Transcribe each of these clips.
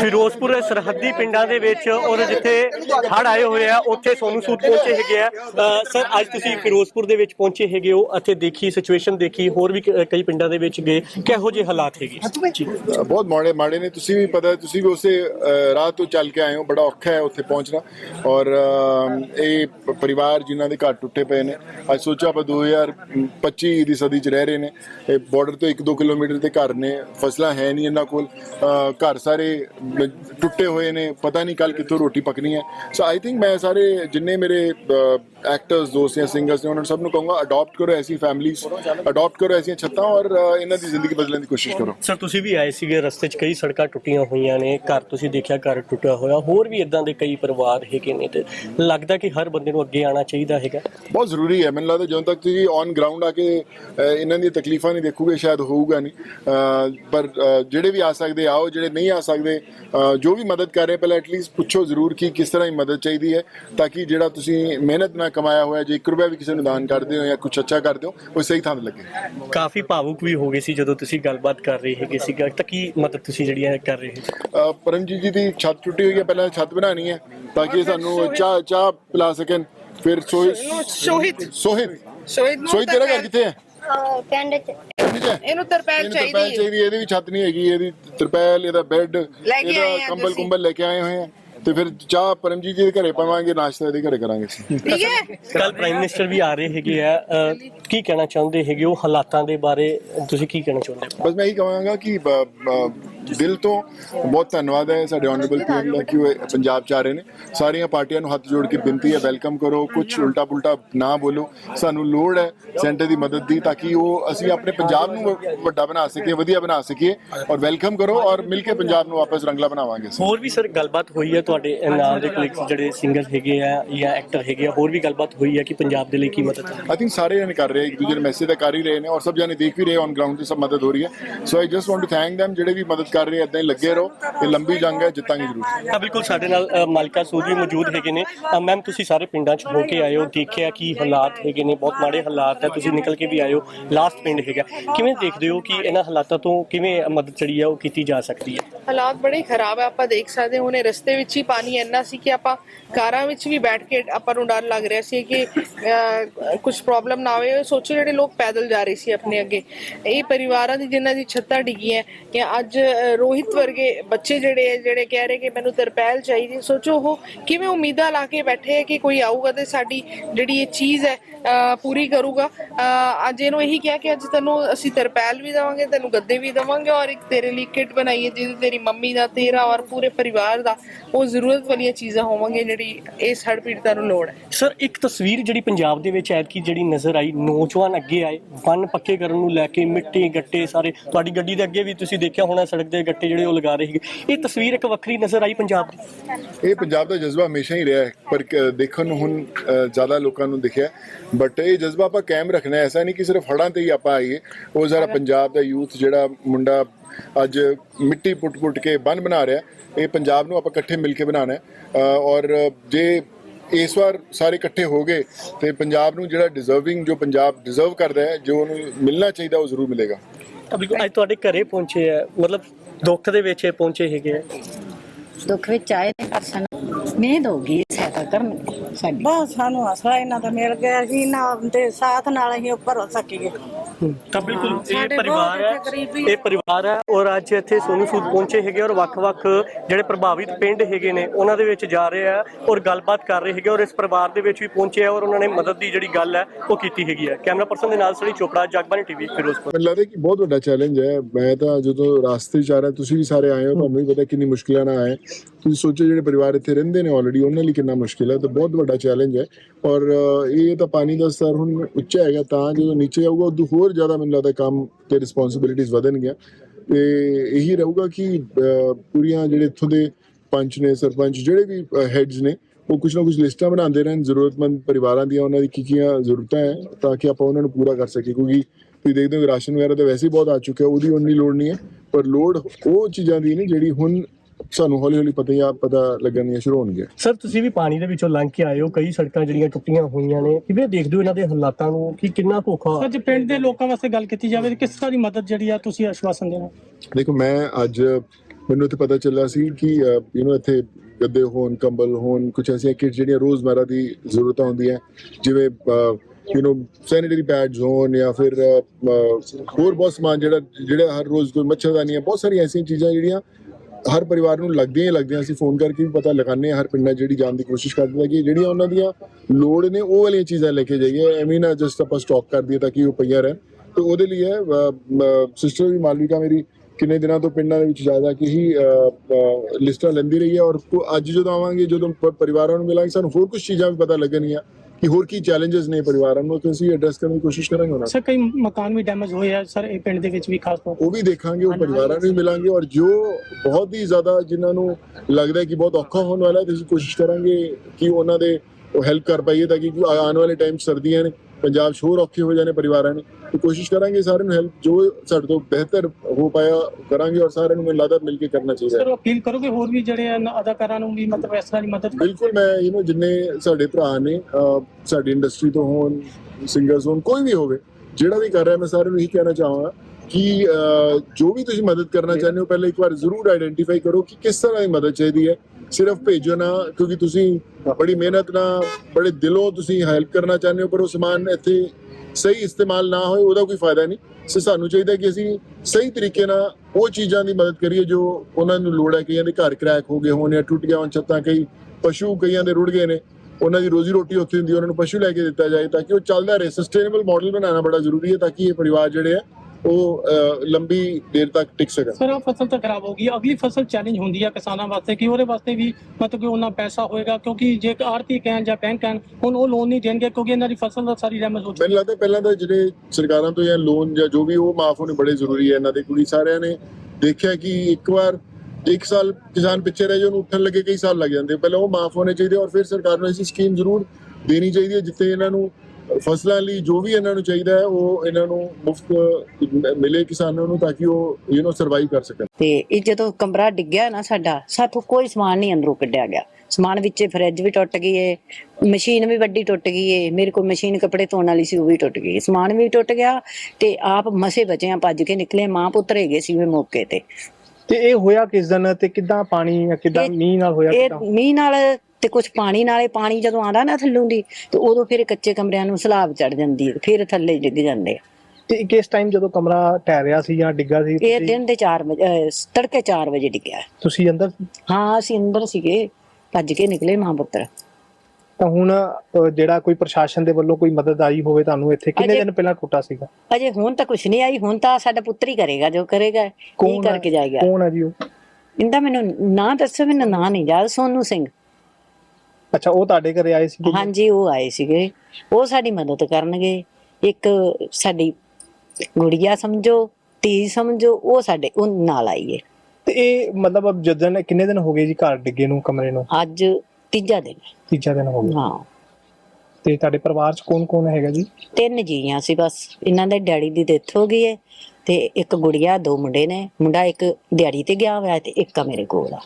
ਫਿਰੋਜ਼ਪੁਰ ਸਰਹੱਦੀ ਪਿੰਡਾਂ ਦੇ ਵਿੱਚ ਔਰ ਜਿੱਥੇ ਹੜ ਆਏ ਹੋਏ ਆ ਉੱਥੇ ਸੋਨੂ ਸੂਦ ਪਹੁੰਚੇ ਹੈਗੇ ਆ। ਅ, ਸਰ ਅੱਜ ਤੁਸੀਂ ਫਿਰੋਜ਼ਪੁਰ ਦੇ ਵਿੱਚ ਪਹੁੰਚੇ ਹੈਗੇ ਹੋ ਅਤੇ ਦੇਖੀ ਸਿਚੁਏਸ਼ਨ ਦੇਖੀ ਹੋਰ ਵੀ ਕ- ਕਈ ਪਿੰਡਾਂ ਦੇ ਵਿੱਚ ਗਏ। ਕਿਹੋ ਜਿਹੇ ਹਾਲਾਤ ਹੈਗੇ? ਬਹੁਤ ਮਾੜੇ ਮਾੜੇ ਨੇ। ਤੁਸੀਂ ਵੀ ਪਤਾ ਤੁਸੀਂ ਵੀ ਉਸੇ ਰਾਹ ਤੋਂ ਚੱਲ ਕੇ ਆਏ ਹੋ। ਬੜਾ ਔਖਾ ਹੈ ਉੱਥੇ ਪਹੁੰਚਣਾ। ਔਰ ਇਹ ਪ- ਪਰਿਵਾਰ ਜਿਨ੍ਹਾਂ ਦੇ ਘਰ ਟੁੱਟੇ ਪਏ ਨੇ ਅੱਜ ਸੋਚਿਆ ਆਪਾਂ 2025 ਦੀ ਸਦੀ 'ਚ ਰਹਿ ਰਹੇ ਨੇ। ਇਹ ਬਾਰਡਰ ਤੋਂ 1-2 ਕਿਲੋਮੀਟਰ ਦੇ ਘਰ ਨੇ। ਫਸਲਾਂ ਹੈ ਨਹੀਂ ਇਹਨਾਂ ਕੋਲ। ਘਰ ਸਾਰੇ ਟੁੱਟੇ ਹੋਏ ਨੇ, ਪਤਾ ਨਹੀਂ ਕੱਲ ਕਿੱਥੋਂ ਰੋਟੀ ਪਕਣੀ ਹੈ। ਸੋ ਆਈ ਥਿੰਕ ਮੈਂ ਸਾਰੇ, ਜਿੰਨੇ ਮੇਰੇ ਐਕਟਰਸ ਦੋਸਤ ਜਾਂ ਸਿੰਗਰਸ ਨੇ ਉਹਨਾਂ ਨੂੰ ਸਭ ਨੂੰ ਕਹੂੰਗਾ ਅਡਾਪਟ ਕਰੋ ਐਸੀ ਫੈਮਲੀਆਂ ਅਡਾਪਟ ਕਰੋ ਐਸੀਆਂ ਛੱਤਾਂ ਔਰ ਇਹਨਾਂ ਦੀ ਜ਼ਿੰਦਗੀ ਬਦਲਣ ਦੀ ਕੋਸ਼ਿਸ਼ ਕਰੋ ਸਰ ਤੁਸੀਂ ਵੀ ਆਏ ਸੀਗੇ ਰਸਤੇ 'ਚ ਕਈ ਸੜਕਾਂ ਟੁੱਟੀਆਂ ਹੋਈਆਂ ਨੇ ਘਰ ਤੁਸੀਂ ਦੇਖਿਆ ਘਰ ਟੁੱਟਿਆ ਹੋਇਆ ਹੋਰ ਵੀ ਇਦਾਂ ਦੇ ਕਈ ਪਰਿਵਾਰ ਹੈਗੇ ਨੇ ਤੇ ਲੱਗਦਾ ਕਿ ਹਰ ਬੰਦੇ ਨੂੰ ਅੱਗੇ ਆਉਣਾ ਚਾਹੀਦਾ ਹੈਗਾ ਬਹੁਤ ਜ਼ਰੂਰੀ ਹੈ ਮੈਨੂੰ ਲੱਗਦਾ ਜਦੋਂ ਤੱਕ ਤੁਸੀਂ ਔਨ ਗਰਾਊਂਡ ਆ ਕੇ ਇਹਨਾਂ ਦੀਆਂ ਤਕਲੀਫਾਂ ਨਹੀਂ ਦੇਖੋਗੇ ਸ਼ਾਇਦ ਹੋਊਗਾ ਨਹੀਂ ਪਰ ਜਿਹੜੇ ਵੀ ਆ ਸਕਦੇ ਆਓ ਜਿਹੜੇ ਨਹੀਂ ਆ ਸਕਦੇ ਜੋ ਵੀ ਮਦਦ ਕਰ ਰਹੇ ਪਹਿਲਾਂ ਐਟਲੀਸਟ ਪੁੱਛੋ ਜ਼ਰੂਰ ਕਿ ਕਿਸ ਤਰ੍ਹਾਂ ਦੀ ਮਦਦ ਚਾਹੀਦੀ ਹੈ ਤਾਂ ਕਿ ਜਿਹੜਾ ਤੁਸੀਂ ਮਿਹਨਤ ਨਾਲ ਕਮਾਇਆ ਹੋਇਆ ਜੇ 1 ਰੁਪਿਆ ਵੀ ਕਿਸੇ ਨੂੰ ਦਾਨ ਕਰਦੇ ਹੋ ਜਾਂ ਕੁਝ ਅੱਛਾ ਕਰਦੇ ਹੋ ਉਹ ਸਹੀ ਥਾਂ ਤੇ ਲੱਗੇ। ਕਾਫੀ ਭਾਵੁਕ ਵੀ ਹੋ ਗਏ ਸੀ ਜਦੋਂ ਤੁਸੀਂ ਗੱਲਬਾਤ ਕਰ ਰਹੇ ਹੈਗੇ ਸੀਗਾ। ਤਾਂ ਕੀ ਮਦਦ ਤੁਸੀਂ ਜਿਹੜੀ ਹੈ ਕਰ ਰਹੇ ਹੋ? ਪਰਮਜੀਤ ਜੀ ਦੀ ਛੱਤ ਟੁੱਟੀ ਹੋਈ ਹੈ ਪਹਿਲਾਂ ਛੱਤ ਬਣਾਉਣੀ ਹੈ ਤਾਂ ਕਿ ਸਾਨੂੰ ਚਾਹ ਚਾਹ ਪਿਲਾ ਸਕਣ। ਫਿਰ ਸੋਹਿਤ ਸ਼ੋਹਿਤ ਸੋਹਿਤ। ਸ਼ੋਹਿਤ। ਤੇਰਾ ਘਰ ਕਿੱਥੇ ਹੈ? ਪਿੰਡ ਚ। ਇਹਨੂੰ ਤਰਪੈਲ ਚਾਹੀਦੀ ਹੈ। ਇਹਦੀ ਵੀ ਛੱਤ ਨਹੀਂ ਹੈਗੀ ਇਹਦੀ ਤਰਪੈਲ ਇਹਦਾ ਬੈੱਡ ਆ ਕੰਬਲ। ਕੁੰਬਲ ਲੈ ਕੇ ਆਏ ਹੋਏ ਆ। ਤੇ ਫਿਰ ਚਾਹ ਪਰਮਜੀਤ ਜੀ ਦੇ ਘਰੇ ਪਾਵਾਂਗੇ ਨਾਸ਼ਤਾ ਇਹਦੇ ਘਰੇ ਕਰਾਂਗੇ। ਠੀਕ ਹੈ। ਕੱਲ ਪ੍ਰਾਈਮ ਮਿਨਿਸਟਰ ਵੀ ਆ ਰਹੇ ਹੈਗੇ ਆ। ਅ, ਕੀ ਕਹਿਣਾ ਚਾਹੁੰਦੇ ਹੈਗੇ ਉਹ ਹਾਲਾਤਾਂ ਦੇ ਬਾਰੇ? ਤੁਸੀਂ ਕੀ ਕਹਿਣਾ ਚਾਹੁੰਦੇ? ਹੋ ਬਸ ਮੈਂ ਇਹੀ ਕਹਾਂਗਾ ਕਿ ਬ- ਬ- ਦਿਲ ਤੋਂ ਬਹੁਤ ਧੰਨਵਾਦ ਹੈ ਸਾਡੇ ਆਨਰੇਬਲ ਪੀਐਮ ਦਾ ਕਿ ਉਹ ਪੰਜਾਬ ਚ ਆ ਰਹੇ ਨੇ। ਸਾਰੀਆਂ ਪਾਰਟੀਆਂ ਨੂੰ ਹੱਥ ਜੋੜ ਕੇ ਬੇਨਤੀ ਹੈ ਵੈਲਕਮ ਕਰੋ। ਕੁਝ ਉਲਟਾ ਪੁਲਟਾ ਨਾ ਬੋਲੋ। ਸਾਨੂੰ ਲੋੜ ਹੈ ਸੈਂਟਰ ਦੀ ਮਦਦ ਦੀ ਤਾਂ ਕਿ ਉਹ ਅਸੀਂ ਆਪਣੇ ਪੰਜਾਬ ਨੂੰ ਵ- ਵੱਡਾ ਬਣਾ ਸਕੀਏ ਵਧੀਆ ਬਣਾ ਸਕੀਏ। ਔਰ ਵੈਲਕਮ ਕਰੋ ਔਰ ਮਿਲ ਕੇ ਪੰਜਾਬ ਨੂੰ ਵਾਪਸ ਰੰਗਲਾ ਬਣਾਵਾਂਗੇ ਅਸੀਂ। ਹੋਰ ਵੀ ਸਰ ਗੱਲਬਾਤ ਹੋਈ ਹੈ ਤੁਹਾਡੇ ਨਾਲ ਦੇ ਕਲੀਗਸ ਜਿਹੜੇ ਸਿੰਗਰ ਹੈਗੇ ਆ ਜਾਂ ਐਕਟਰ ਹੈਗੇ ਆ ਹੋਰ ਵੀ ਗੱਲਬਾਤ ਹੋਈ ਹੈ ਕਿ ਪੰਜਾਬ ਦੇ ਲਈ ਕੀ ਮਦਦ ਹੈ ਆਈ ਥਿੰਕ ਸਾਰੇ ਜਣੇ ਕਰ ਰਹੇ ਇੱਕ ਦੂਜੇ ਨੂੰ ਮੈਸੇਜ ਤਾਂ ਕਰ ਹੀ ਰਹੇ ਨੇ ਔਰ ਸਭ ਜਣੇ ਦੇਖ ਵੀ ਰਹੇ ਔਨ ਗਰਾਊਂਡ ਤੇ ਸਭ ਮਦਦ ਹੋ ਰਹੀ ਹੈ। So I just want to thank them ਜਿਹੜੇ ਵੀ ਮਦਦ ਕਰ ਰਹੇ ਇਦਾਂ ਹੀ ਲੱਗੇ ਰਹੋ ਇਹ ਲੰਬੀ ਜੰਗ ਹੈ ਜਿੱਤਾਂਗੇ ਜ਼ਰੂਰ। ਤਾਂ ਬਿਲਕੁਲ ਸਾਡੇ ਨਾਲ ਅ, ਮਾਲਕਾ ਸੂਦ ਵੀ ਮੌਜੂਦ ਹੈਗੇ ਨੇ। ਮੈਮ ਤੁਸੀਂ ਸਾਰੇ ਪਿੰਡਾਂ 'ਚ ਹੋ ਕੇ ਆਏ ਹੋ ਦੇਖਿਆ ਕੀ ਹਾਲਾਤ ਹੈਗੇ ਨੇ ਬਹੁਤ ਮਾੜੇ ਹਾਲਾਤ ਹੈ ਤੁਸੀਂ ਨਿਕਲ ਕੇ ਵੀ ਆਏ ਹੋ ਲਾਸਟ ਪਿੰਡ ਹੈਗਾ। ਕਿਵੇਂ ਦੇਖਦੇ ਹੋ ਕਿ ਇਹਨਾਂ ਹਾਲਾਤਾਂ ਤੋਂ ਕਿਵੇਂ ਮਦਦ ਜਿਹੜੀ ਹੈ ਉਹ ਕੀਤੀ ਜਾ ਸਕਦੀ ਹੈ? ਹਾਲਾਤ ਬੜੇ ਖਰਾਬ ਹੈ ਆਪਾਂ ਦੇਖ ਸਕਦੇ ਹਾਂ ਹੁਣੇ ਰਸਤੇ ਵਿੱਚ ਹੀ ਪਾਣੀ ਇੰਨਾ ਸੀ ਕਿ ਆਪਾਂ ਕਾਰਾਂ ਵਿੱਚ ਵੀ ਬੈਠ ਕੇ ਆਪਾਂ ਨੂੰ ਡਰ ਲੱਗ ਰਿਹਾ ਸੀ ਕਿ ਕੁਝ ਪ੍ਰੋਬਲਮ ਨਾ ਆਵੇ। ਸੋਚੋ ਜਿਹੜੇ ਲੋਕ ਪੈਦਲ ਜਾ ਰਹੇ ਸੀ ਆਪਣੇ ਅੱਗੇ। ਇਹ ਪਰਿਵਾਰਾਂ ਦੀ ਜਿਨ੍ਹਾਂ ਦੀ ਛੱਤਾਂ ਡਿੱਗੀਆਂ ਜਾਂ ਅੱਜ ਰੋਹਿਤ ਵਰਗੇ ਬੱਚੇ ਜਿਹੜੇ ਹੈ, ਜਿਹੜੇ ਕਹਿ ਰਹੇ ਕਿ ਮੈਨੂੰ ਤਰਪੈਲ ਚਾਹੀਦੀ। ਸੋਚੋ ਉਹ ਕਿਵੇਂ ਉਮੀਦਾਂ ਲਾ ਕੇ ਬੈਠੇ ਹੈ ਕਿ ਕੋਈ ਆਊਗਾ ਤੇ ਸਾਡੀ ਜਿਹੜੀ ਇਹ ਚੀਜ਼ ਹੈ ਪੂਰੀ ਕਰੂਗਾ। ਅੱਜ ਇਹਨੂੰ ਇਹੀ ਕਿਹਾ ਕਿ ਅੱਜ ਤੈਨੂੰ ਅਸੀਂ ਤਰਪੈਲ ਵੀ ਦੇਵਾਂਗੇ ਤੈਨੂੰ ਗੱਦੇ ਵੀ ਦੇਵਾਂਗੇ ਔਰ ਇੱਕ ਤੇਰੇ ਲਈ ਕਿਟ ਬਣਾਈ ਹੈ ਜਿਹਦੇ ਤੇਰੀ ਮੰਮੀ ਦਾ ਤੇਰਾ ਔਰ ਪੂਰੇ ਪਰਿਵਾਰ ਦਾ ਉਹ ਜ਼ਰੂਰਤ ਵਾਲੀਆਂ ਚੀਜ਼ਾਂ ਹੋਵਾਂਗੇ ਜਿਹੜੀ ਇਸ ਹੜ੍ਹ ਪੀੜਤਾਂ ਨੂੰ ਲੋੜ ਹੈ। ਸਰ ਇੱਕ ਤਸਵੀਰ ਜਿਹੜੀ ਪੰਜਾਬ ਦੇ ਵਿੱਚ ਐਤਕੀ ਜਿਹੜੀ ਨਜ਼ਰ ਆਈ ਨੌਜਵਾਨ ਅੱਗੇ ਆਏ ਬੰਨ ਪੱਕੇ ਕਰਨ ਨੂੰ ਲੈ ਕੇ ਮਿੱਟੀ ਗੱਟੇ ਸਾਰੇ ਤੁਹਾਡੀ ਗੱਡੀ ਦੇ ਅੱਗੇ ਵੀ ਤੁਸੀਂ ਦੇਖਿਆ ਹੋਣਾ ਸੜਕ ਦੇ ਗੱਟੇ ਜਿਹੜੇ ਉਹ ਲਗਾ ਰਹੇ ਸੀਗੇ। ਇਹ ਤਸਵੀਰ ਇੱਕ ਵੱਖਰੀ ਨਜ਼ਰ ਆਈ ਪੰਜਾਬ ਦੀ। ਇਹ ਪੰਜਾਬ ਦਾ ਜਜ਼ਬਾ ਹਮੇਸ਼ਾ ਹੀ ਰਿਹਾ ਹੈ ਪਰ ਦੇਖਣ ਨੂੰ ਹੁਣ ਜ਼ਿਆਦਾ ਲੋਕਾਂ ਨੂੰ ਦਿਖਿਆ। ਬਟ ਇਹ ਜਜ਼ਬਾ ਆਪਾਂ ਕਾਇਮ ਰੱਖਣਾ ਹੈ ਐਸਾ ਨਹੀਂ ਕਿ ਸਿਰਫ ਹੜਾਂ ਤੇ ਹੀ ਆਪਾਂ ਆਈਏ। ਉਹ ਸਾਰਾ ਪੰਜਾਬ ਦਾ ਯੂਥ ਜਿਹੜਾ ਮੁੰਡਾ ਅੱਜ ਮਿੱਟੀ ਪੁੱਟ-ਪੁੱਟ ਕੇ ਬੰਨ ਬਣਾ ਰਿਹਾ। ਇਹ ਪੰਜਾਬ ਨੂੰ ਆਪਾਂ ਇਕੱਠੇ ਮਿਲ ਕੇ ਬਣਾਉਣਾ ਹੈ। ਔਰ ਜੇ ਇਸ ਵਾਰ ਸਾਰੇ ਇਕੱਠੇ ਹੋ ਗਏ ਤੇ ਪੰਜਾਬ ਨੂੰ ਜਿਹੜਾ ਡਿਜ਼ਰਵਿੰਗ ਜੋ ਪੰਜਾਬ ਡਿਜ਼ਰਵ ਕਰਦਾ ਹੈ ਜੋ ਉਹਨੂੰ ਮਿਲਣਾ ਚਾਹੀਦਾ ਉਹ ਜ਼ਰੂਰ ਮਿਲੇਗਾ। ਤਾਂ ਬਿਲਕੁਲ ਅੱਜ ਤੁਹਾਡੇ ਘਰੇ ਪਹੁੰਚੇ ਆ ਮਤਲਬ ਦੁੱਖ ਦੇ ਵਿੱਚ ਇਹ ਪਹੁੰਚੇ ਹੈਗੇ ਆ ਦੁੱਖ ਵਿੱਚ ਆਏ ਨੇ ਪਰ ਸਾਨੂੰ ਮਿਹਨਤ ਹੋਗੀ ਸਹਾਇਤਾ ਕਰਨ ਸਾਡੀ। ਬਸ ਸਾਨੂੰ ਆਸਰਾ ਇਹਨਾਂ ਦਾ ਮਿਲ ਗਿਆ। ਜੀ ਨਾ ਦੇ ਸਾਥ ਨਾਲ ਅਸੀਂ ਉੱਪਰ ਹੋ ਸਕੀਏ। ਤਾਂ ਬਿਲਕੁਲ ਇਹ ਪਰਿਵਾਰ ਹੈ ਇਹ ਪਰਿਵਾਰ ਹੈ ਔਰ ਅੱਜ ਇੱਥੇ ਸੋਨੂ ਸੂਦ ਪਹੁੰਚੇ ਹੈਗੇ ਔਰ ਵੱਖ-ਵੱਖ ਜਿਹੜੇ ਪ੍ਰਭਾਵਿਤ ਪਿੰਡ ਹੈਗੇ ਨੇ ਉਹਨਾਂ ਦੇ ਵਿੱਚ ਜਾ ਰਹੇ ਆ ਔਰ ਗੱਲਬਾਤ ਕਰ ਰਹੇ ਹੈਗੇ ਔਰ ਇਸ ਪਰਿਵਾਰ ਦੇ ਵਿੱਚ ਵੀ ਪਹੁੰਚੇ ਆ ਔਰ ਉਹਨਾਂ ਨੇ ਮਦਦ ਦੀ ਜਿਹੜੀ ਗੱਲ ਹੈ ਉਹ ਕੀਤੀ ਹੈਗੀ ਹੈ। ਕੈਮਰਾ ਪਰਸਨ ਦੇ ਨਾਲ ਸੜੀ ਚੋਪੜਾ ਜਗਬਾਨੀ ਟੀਵੀ ਫਿਰੋਜ਼ਪੁਰ। ਮੈਨੂੰ ਲੱਗਦਾ ਕਿ ਬਹੁਤ ਵੱਡਾ ਚੈਲੰਜ ਹੈ। ਮੈਂ ਤਾਂ ਜਦੋਂ ਰਾਸਤੇ 'ਚ ਆ ਰਿਹਾ ਤੁਸੀਂ ਵੀ ਸਾਰੇ ਆਏ ਹੋ ਤੁਹਾਨੂੰ ਵੀ ਪਤਾ ਕਿੰਨੀ ਮੁਸ਼ਕਿਲਾਂ ਨਾਲ ਆਏ। ਤੁਸੀਂ ਸੋਚੋ ਜਿਹੜੇ ਪਰਿਵਾਰ ਇੱਥੇ ਰਹਿੰਦੇ ਨੇ ਆਲਰੇਡੀ ਉਹਨਾਂ ਲਈ ਕਿੰਨਾ ਮੁਸ਼ਕਿਲ ਹੈ। ਤਾਂ ਬਹੁਤ ਵੱਡਾ ਚੈਲੰਜ ਹੈ। ਔਰ ਇਹ ਤਾਂ ਪਾਣੀ ਦਾ ਸਤਰ ਹੁਣ ਉੱਚਾ ਹੈਗਾ ਤਾਂ ਜਦੋਂ ਨੀਚੇ ਆਊਗਾ ਉਦੋਂ ਹੋਰ ਜ਼ਿਆਦਾ ਮੈਨੂੰ ਲੱਗਦਾ ਕੰਮ ਤੇ ਰਿਸਪੌਂਸਿਬਿਲਿਟੀਆਂ ਵਧਣਗੀਆਂ। ਤੇ ਇਹੀ ਰਹੂਗਾ ਕਿ ਪੂਰੀਆਂ ਜਿਹੜੇ ਇੱਥੋਂ ਦੇ ਪੰਚ ਨੇ, ਸਰਪੰਚ, ਜਿਹੜੇ ਵੀ ਹੈਡਸ ਨੇ, ਉਹ ਕੁਝ ਨਾ ਕੁਝ ਲਿਸਟਾਂ ਬਣਾਉਂਦੇ ਰਹਿਣ, ਜ਼ਰੂਰਤਮੰਦ ਪਰਿਵਾਰਾਂ ਦੀਆਂ ਉਹਨਾਂ ਦੀ ਕੀ ਕੀਆਂ ਜ਼ਰੂਰਤਾਂ ਹੈ, ਤਾਂ ਕਿ ਆਪਾਂ ਉਹਨਾਂ ਨੂੰ ਪੂਰਾ ਕਰ ਸਕੀਏ। ਕਿਉਂਕਿ ਤੁਸੀਂ ਦੇਖਦੇ ਹੋ ਰਾਸ਼ਨ ਵਗੈਰਾ ਤਾਂ ਵੈਸੇ ਹੀ ਬਹੁਤ ਆ ਚੁੱਕਿਆ, ਉਹਦੀ ਉਨੀ ਲੋੜ ਨਹੀਂ ਹੈ, ਪਰ ਲੋੜ ਉਹ ਚੀਜ਼ਾਂ ਦੀ ਨਹੀਂ ਜਿਹੜੀ ਹੁਣ ਸਾਨੂੰ ਹੌਲੀ ਹੌਲੀ ਪਤਾ ਜਾਂ ਪਤਾ ਲੱਗਣੀਆਂ ਸ਼ੁਰੂ ਹੋਣਗੀਆਂ ਸਰ ਤੁਸੀਂ ਵੀ ਪਾਣੀ ਦੇ ਵਿੱਚੋਂ ਲੰਘ ਕੇ ਆਏ ਹੋ ਕਈ ਸੜਕਾਂ ਜਿਹੜੀਆਂ ਟੁੱਟੀਆਂ ਹੋਈਆਂ ਨੇ ਕਿਵੇਂ ਦੇਖਦੇ ਹੋ ਇਹਨਾਂ ਦੇ ਹਾਲਾਤਾਂ ਨੂੰ ਕਿ ਕਿੰਨਾ ਧੋਖਾ ਸਰ ਜੇ ਪਿੰਡ ਦੇ ਲੋਕਾਂ ਵਾਸਤੇ ਗੱਲ ਕੀਤੀ ਜਾਵੇ ਤਾਂ ਕਿਸ ਤਰ੍ਹਾਂ ਦੀ ਮਦਦ ਜਿਹੜੀ ਆ ਤੁਸੀਂ ਆਸ਼ਵਾਸਨ ਦੇਣਾ ਦੇਖੋ ਮੈਂ ਅੱਜ ਮੈਨੂੰ ਇੱਥੇ ਪਤਾ ਚੱਲਿਆ ਸੀ ਕਿ ਯੂ نو ਇੱਥੇ ਗੱਦੇ ਹੋਣ ਕੰਬਲ ਹੋਣ ਕੁਝ ਐਸੀਆਂ ਕਿਟ ਜਿਹੜੀਆਂ ਰੋਜ਼ਮਰਾ ਦੀ ਜ਼ਰੂਰਤਾਂ ਹੁੰਦੀਆਂ ਜਿਵੇਂ ਯੂ نو ਸੈਨੀਟਰੀ ਪੈਡਸ ਹੋਣ ਜਾਂ ਫਿਰ ਅਹ, ਅਹ, ਹੋਰ ਬਹੁਤ ਸਮਾਨ ਜਿਹੜਾ ਜਿਹੜਾ ਹਰ ਰੋਜ਼ ਕੋਈ ਮੱਛਰਦਾਨੀਆਂ ਬਹੁਤ ਸਾਰੀਆਂ ਐਸੀਆਂ ਚੀਜ਼ਾਂ ਜਿਹੜੀਆਂ ਹਰ ਪਰਿਵਾਰ ਨੂੰ ਲੱਗਦੀਆਂ ਹੀ ਲੱਗਦੀਆਂ, ਅਸੀਂ ਫੋਨ ਕਰਕੇ ਵੀ ਪਤਾ ਲਗਾਉਂਦੇ ਹਾਂ, ਹਰ ਪਿੰਡਾਂ 'ਚ ਜਿਹੜੀ ਜਾਣ ਦੀ ਕੋਸ਼ਿਸ਼ ਕਰਦੇ ਹਾਂ ਕਿ ਜਿਹੜੀਆਂ ਉਹਨਾਂ ਦੀਆਂ ਲੋੜ ਨੇ, ਉਹ ਵਾਲੀਆਂ ਚੀਜ਼ਾਂ ਲੈ ਕੇ ਜਾਈਏ। ਐਵੇਂ ਨਾ ਜਸਟ ਆਪਾਂ ਸਟਾਕ ਕਰ ਦਈਏ ਤਾਂ ਕਿ ਉਹ ਪਈਆਂ ਰਹਿਣ। ਤੇ ਉਹਦੇ ਲਈ ਹੈ ਸਿਸਟਰ ਵੀ ਮਾਲਵਿਕਾ ਮੇਰੀ ਕਿੰਨੇ ਦਿਨਾਂ ਤੋਂ ਪਿੰਡਾਂ ਦੇ ਵਿੱਚ ਜ਼ਿਆਦਾ ਕਿ ਹੀ ਲਿਸਟਾਂ ਲੈਂਦੀ ਰਹੀ ਹੈ ਔਰ ਅੱਜ ਜਦੋਂ ਆਵਾਂਗੇ, ਜਦੋਂ ਪਰਿਵਾਰਾਂ ਨੂੰ ਮਿਲਾਂਗੇ, ਸਾਨੂੰ ਹੋਰ ਕੁਝ ਚੀਜ਼ਾਂ ਵੀ ਪਤਾ ਲੱਗਣਗੀਆਂ। ਕਿ ਹੋਰ ਕੀ ਚੈਲੰਜਸ ਨੇ ਪਰਿਵਾਰਾਂ ਨੂੰ ਤੇ ਅਸੀਂ ਐਡਰੈਸ ਕਰਨ ਦੀ ਕੋਸ਼ਿਸ਼ ਕਰਾਂਗੇ ਉਹਨਾਂ ਸਰ ਕਈ ਮਕਾਨ ਵੀ ਡੈਮੇਜ ਹੋਏ ਆ ਸਰ ਇਹ ਪਿੰਡ ਦੇ ਵਿੱਚ ਵੀ ਖਾਸ ਤੌਰ ਉਹ ਵੀ ਦੇਖਾਂਗੇ ਉਹ ਪਰਿਵਾਰਾਂ ਨੂੰ ਵੀ ਮਿਲਾਂਗੇ ਔਰ ਜੋ ਬਹੁਤ ਹੀ ਜ਼ਿਆਦਾ ਜਿਨ੍ਹਾਂ ਨੂੰ ਲੱਗਦਾ ਹੈ ਕਿ ਬਹੁਤ ਔਖਾ ਹੋਣ ਵਾਲਾ ਹੈ ਤੇ ਅਸੀਂ ਕੋਸ਼ਿਸ਼ ਕਰਾਂਗੇ ਕਿ ਉਹਨਾਂ ਦੇ ਉਹ ਹੈਲਪ ਕਰ ਪਾਈਏ ਤਾਂ ਕਿ ਆਉਣ ਵਾਲੇ ਟਾਈਮ ਸਰਦੀਆਂ ਨੇ ਪੰਜਾਬ ਹੋਰ ਔਖੇ ਹੋ ਜਾਣੇ ਪਰਿਵਾਰਾਂ ਨੇ ਤੇ ਕੋਸ਼ਿਸ਼ ਕਰਾਂਗੇ ਸਾਰਿਆਂ ਨੂੰ ਹੈਲਪ ਜੋ ਸਾਡੇ ਤੋਂ ਬਿਹਤਰ ਹੋ ਪਾਇਆ ਕਰਾਂਗੇ ਔਰ ਸਾਰਿਆਂ ਨੂੰ ਮੈਨੂੰ ਲੱਗਦਾ ਮਿਲ ਕੇ ਕਰਨਾ ਚਾਹੀਦਾ ਸਰ ਅਪੀਲ ਕਰੋਗੇ ਹੋਰ ਵੀ ਜਿਹੜੇ ਅਦਾਕਾਰਾਂ ਨੂੰ ਵੀ ਮਤਲਬ ਇਸ ਤਰ੍ਹਾਂ ਦੀ ਮਦਦ ਬਿਲਕੁਲ ਮੈਂ ਯੂ نو ਜਿੰਨੇ ਸਾਡੇ ਭਰਾ ਨੇ ਸਾਡੀ ਇੰਡਸਟਰੀ ਤੋਂ ਹੋਣ ਸਿੰਗਰਸ ਹੋਣ ਕੋਈ ਵੀ ਹੋਵੇ ਜਿਹੜਾ ਵੀ ਕਰ ਰਿਹਾ ਮੈਂ ਸਾਰਿਆਂ ਨੂੰ ਇਹੀ ਕਹਿਣਾ ਚਾਹਾਂਗਾ ਕਿ ਜੋ ਵੀ ਤੁਸੀਂ ਮਦਦ ਕਰਨਾ ਚਾਹੁੰਦੇ ਹੋ ਪਹਿਲਾਂ ਇੱਕ ਵਾਰ ਜ਼ਰੂਰ ਆਇਡੈਂਟੀਫਾਈ ਕਰੋ ਕਿ ਕਿਸ ਤਰ੍ਹਾਂ ਦੀ ਮਦਦ ਚਾਹੀਦੀ ਹੈ। ਸਿਰਫ ਭੇਜੋ ਨਾ, ਕਿਉਂਕਿ ਤੁਸੀਂ ਬੜੀ ਮਿਹਨਤ ਨਾਲ, ਬੜੇ ਦਿਲੋਂ ਤੁਸੀਂ ਹੈਲਪ ਕਰਨਾ ਚਾਹੁੰਦੇ ਹੋ, ਪਰ ਉਹ ਸਮਾਨ ਇੱਥੇ ਸਹੀ ਇਸਤੇਮਾਲ ਨਾ ਹੋਏ, ਉਹਦਾ ਕੋਈ ਫਾਇਦਾ ਨਹੀਂ। ਸੋ ਸਾਨੂੰ ਚਾਹੀਦਾ ਕਿ ਅਸੀਂ ਸਹੀ ਤਰੀਕੇ ਨਾਲ ਉਹ ਚੀਜ਼ਾਂ ਦੀ ਮਦਦ ਕਰੀਏ, ਜੋ ਉਹਨਾਂ ਨੂੰ ਲੋੜ ਹੈ। ਕਈਆਂ ਦੇ ਘਰ ਕ੍ਰੈਕ ਹੋ ਗਏ ਹੋਣ ਜਾਂ ਟੁੱਟ ਗਿਆ ਹੋਣ ਛੱਤਾਂ, ਕਈ ਪਸ਼ੂ ਕਈਆਂ ਦੇ ਰੁੜ ਗਏ ਨੇ, ਉਹਨਾਂ ਦੀ ਰੋਜ਼ੀ ਰੋਟੀ ਉੱਥੇ ਹੁੰਦੀ ਉਹਨਾਂ ਨੂੰ ਪਸ਼ੂ ਲੈ ਕੇ ਦਿੱਤਾ ਜਾਏ, ਤਾਂ ਕਿ ਉਹ ਚੱਲਦਾ ਰਹੇ। ਸਸਟੇਨੇਬਲ ਮਾਡਲ ਬਣਾਉਣਾ ਬੜਾ ਜ਼ਰੂਰੀ ਹੈ, ਤਾਂ ਕਿ ਇਹ ਪਰਿਵਾਰ ਜਿਹੜੇ ਆ ਉਹ ਲੰਬੀ ਦੇਰ ਤੱਕ ਟਿਕ ਸਕਣ। ਸਰ ਉਹ ਫਸਲ ਤਾਂ ਖਰਾਬ ਹੋ ਗਈ। ਅਗਲੀ ਫਸਲ ਚੈਲੰਜ ਹੁੰਦੀ ਹੈ ਕਿਸਾਨਾਂ ਵਾਸਤੇ ਕਿ ਉਹਦੇ ਵਾਸਤੇ ਵੀ ਮਤਲਬ ਕਿ ਉਹਨਾਂ ਪੈਸਾ ਹੋਏਗਾ ਕਿਉਂਕਿ ਜੇ ਆਰਤੀ ਕਹਿਣ ਜਾਂ ਬੈਂਕ ਕਹਿਣ ਹੁਣ ਉਹ ਲੋਨ ਨਹੀਂ ਦੇਣਗੇ ਕਿਉਂਕਿ ਇਹਨਾਂ ਦੀ ਫਸਲ ਤਾਂ ਸਾਰੀ ਡੈਮੇਜ ਹੋ ਚੁੱਕੀ ਮੈਨੂੰ ਲੱਗਦਾ ਪਹਿਲਾਂ ਤਾਂ ਜਿਹੜੇ ਸਰਕਾਰਾਂ ਤੋਂ ਜਾਂ ਲੋਨ ਜਾਂ ਜੋ ਵੀ ਉਹ ਮਾਫ ਹੋਣੇ ਬੜੇ ਜ਼ਰੂਰੀ ਹੈ ਇਹਨਾਂ ਦੇ। ਕੁੜੀ ਸਾਰਿਆਂ ਨੇ ਦੇਖਿਆ ਕਿ ਇੱਕ ਵਾਰ ਇੱਕ ਸਾਲ ਕਿਸਾਨ ਪਿੱਛੇ ਰਹਿ ਜੇ ਉਹਨੂੰ ਉੱਠਣ ਲੱਗੇ ਕਈ ਸਾਲ ਲੱਗ ਜਾਂਦੇ ਪਹਿਲਾਂ ਉਹ ਮਾਫ ਹੋਣੇ ਚਾਹੀਦੇ ਔਰ ਫਿਰ ਸਰਕਾਰ ਨੂੰ ਐਸੀ ਸਕੀਮ ਜ਼ਰੂਰ ਦੇਣੀ ਚਾਹੀਦੀ ਹੈ ਜਿੱਥੇ ਇਹਨਾਂ ਨੂੰ ਫਸਲਾਂ ਲਈ ਜੋ ਵੀ ਇਹਨਾਂ ਨੂੰ ਚਾਹੀਦਾ ਹੈ, ਉਹ ਇਹਨਾਂ ਨੂੰ ਮੁਫਤ ਮਿਲੇ ਕਿਸਾਨਾਂ ਨੂੰ ਤਾਂ ਕਿ ਉਹ ਯੂ نو ਸਰਵਾਈਵ ਕਰ ਸਕਣ। ਤੇ ਇਹ ਜਦੋਂ ਕਮਰਾ ਡਿੱਗਿਆ ਨਾ ਸਾਡਾ, ਸਾਥੋਂ ਕੋਈ ਸਮਾਨ ਨਹੀਂ ਅੰਦਰੋਂ ਕੱਢਿਆ ਗਿਆ। ਸਮਾਨ ਵਿੱਚੇ ਫਰਿੱਜ ਵੀ ਟੁੱਟ ਗਈ ਏ ਮਸ਼ੀਨ ਵੀ ਵੱਡੀ ਟੁੱਟ ਗਈ ਏ, ਮੇਰੇ ਕੋਲ ਮਸ਼ੀਨ ਕੱਪੜੇ ਧੋਣ ਵਾਲੀ ਸੀ, ਉਹ ਵੀ ਟੁੱਟ ਗਈ ਸਮਾਨ ਵੀ ਟੁੱਟ ਗਿਆ ਤੇ ਆਪ ਮਸੇ ਬਚੇ ਆ, ਭੱਜ ਕੇ ਨਿਕਲੇ ਮਾਂ ਪੁੱਤਰ ਹੈਗੇ ਸੀ ਵੀ ਮੌਕੇ ਤੇ। ਤੇ ਇਹ ਹੋਇਆ ਕਿਸ ਦਿਨ ਤੇ ਕਿੱਦਾਂ ਪਾਣੀ ਜਾਂ ਕਿੱਦਾਂ ਇਹ- ਮੀਂਹ ਨਾਲ ਹੋਇਆ ਇਹ ਕਿੱਦਾਂ? ਮੀਂਹ ਨਾਲ ਤੇ ਕੁਝ ਪਾਣੀ ਨਾਲੇ ਪਾਣੀ ਜਦੋਂ ਆਉਂਦਾ ਨਾ ਥੱਲੋਂ ਦੀ ਤੇ ਉਦੋਂ ਫਿਰ ਕੱਚੇ ਕਮਰਿਆਂ ਨੂੰ ਸਲਾਬ ਚੜ ਜਾਂਦੀ ਹੈ ਫਿਰ ਥੱਲੇ ਡਿੱਗ ਜਾਂਦੇ ਆ। ਤੇ ਕਿਸ ਟਾਈਮ ਜਦੋਂ ਕਮਰਾ ਢਹਿ ਰਿਹਾ ਸੀ ਜਾਂ ਡਿੱਗਾ ਸੀ ਇਹ ਤੁਸੀਂ- ਦਿਨ ਦੇ 4 ਵਜੇ ਅਹ, ਤੜਕੇ 4 ਵਜੇ ਡਿੱਗਿਆ। ਤੁਸੀਂ ਅੰਦਰ? ਹਾਂ ਅਸੀਂ ਅੰਦਰ ਸੀਗੇ ਭੱਜ ਕੇ ਨਿਕਲੇ ਮਾਂ ਪੁੱਤਰ। ਤਾਂ ਹੁਣ ਅ, ਜਿਹੜਾ ਕੋਈ ਪ੍ਰਸ਼ਾਸਨ ਦੇ ਵੱਲੋਂ ਕੋਈ ਮਦਦ ਆਈ ਹੋਵੇ ਤੁਹਾਨੂੰ ਇੱਥੇ ਕਿੰਨੇ ਅਜੇ- ਦਿਨ ਪਹਿਲਾਂ ਟੁੱਟਾ ਸੀਗਾ? ਅਜੇ ਹੁਣ ਤਾਂ ਕੁਝ ਨਹੀਂ ਆਈ ਹੁਣ ਤਾਂ ਸਾਡਾ ਪੁੱਤਰ ਹੀ ਕਰੇਗਾ ਜੋ ਕਰੇਗਾ ਕੀ? ਕਰਕੇ ਜਾਏਗਾ। ਕੌਣ ਹੈ ਜੀ ਉਹ? ਇਹਦਾ ਮੈਨੂੰ ਨਾਂ ਦੱਸੋ ਮੈਨੂੰ ਨਾਂ ਨਹੀਂ ਯਾਦ ਸੋਨੂ ਸਿੰਘ। ਅੱਛਾ ਉਹ ਤੁਹਾਡੇ ਘਰੇ ਆਏ ਸੀ ਹਾਂਜੀ ਉਹ ਆਏ ਸੀਗੇ। ਉਹ ਸਾਡੀ ਮਦਦ ਕਰਨਗੇ। ਇੱਕ ਸਾਡੀ ਗੁੜੀਆ ਸਮਝੋ ਧੀ ਸਮਝੋ ਉਹ ਸਾਡੇ ਉਹ ਨਾਲ ਆਈਏ ਤੇ ਇਹ ਮਤਲਬ ਅਬ ਜਦੋਂ ਕਿੰਨੇ ਦਿਨ ਹੋ ਗਏ ਜੀ ਘਰ ਡਿੱਗੇ ਨੂੰ ਕਮਰੇ ਨੂੰ? ਅੱਜ ਤੀਜਾ ਦਿਨ। ਹੈ। ਤੀਜਾ ਦਿਨ ਹੋ ਗਿਆ। ਹਾਂ। ਤੇ ਤੁਹਾਡੇ ਪਰਿਵਾਰ ਚ ਕੌਣ ਕੌਣ ਹੈਗਾ ਜੀ? ਤਿੰਨ ਜੀਆਂ ਸੀ ਬਸ। ਇਹਨਾਂ ਦੇ ਡੈਡੀ ਦੀ ਡੈਥ ਹੋ ਗਈ ਹੈ ਤੇ ਇੱਕ ਗੁੜੀਆ ਦੋ ਮੁੰਡੇ ਨੇ। ਮੁੰਡਾ ਇੱਕ ਦਿਹਾੜੀ ਤੇ ਗਿਆ ਹੋਇਆ ਤੇ ਇੱਕ ਆ ਮੇਰੇ ਕੋਲ ਆ।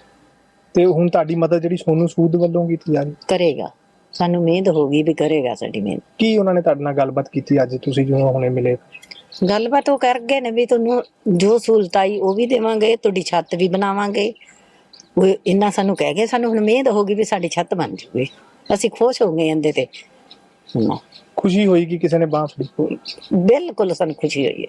ਤੇ ਹੁਣ ਤੁਹਾਡੀ ਮਦਦ ਜਿਹੜੀ ਸੋਨੂ ਸੂਦ ਵੱਲੋਂ ਕੀਤੀ ਜਾ ਰਹੀ? ਕਰੇਗਾ। ਸਾਨੂੰ ਮਿਹਨਤ ਹੋ ਗਈ ਵੀ ਕਰੇਗਾ ਸਾਡੀ ਮਿਹਨਤ। ਕੀ ਉਹਨਾਂ ਨੇ ਤੁਹਾਡੇ ਨਾਲ ਗੱਲਬਾਤ ਕੀਤੀ ਅੱਜ? ਤੁਸੀਂ ਜਦੋਂ ਹੁਣੇ ਮਿਲੇ। ਗੱਲਬਾਤ ਉਹ ਕਰ ਗਏ ਨੇ ਵੀ ਤੁਹਾਨੂੰ ਜੋ ਸਹੂਲਤ ਆਈ ਉਹ ਵੀ ਦੇਵਾਂਗੇ ਤੁਹਾਡੀ ਛੱਤ ਵੀ ਬਣਾਵਾਂਗੇ। ਉਹ ਇੰਨਾ ਸਾਨੂੰ ਕਹਿ ਗਏ ਸਾਨੂੰ ਹੁਣ ਮਿਹਨਤ ਹੋ ਗਈ ਵੀ ਸਾਡੀ ਛੱਤ ਬਣ ਜੂਗੀ। ਅਸੀਂ ਖੁਸ਼ ਹੋ ਗਏ ਇਹਦੇ ਤੇ। ਖੁਸ਼ੀ ਹੋਈ ਕਿ ਕਿਸੇ ਨੇ ਬਾਹ ਫੜੀ? ਬਿਲਕੁਲ ਸਾਨੂੰ ਖੁਸ਼ੀ ਹੋਈ ਹੈ।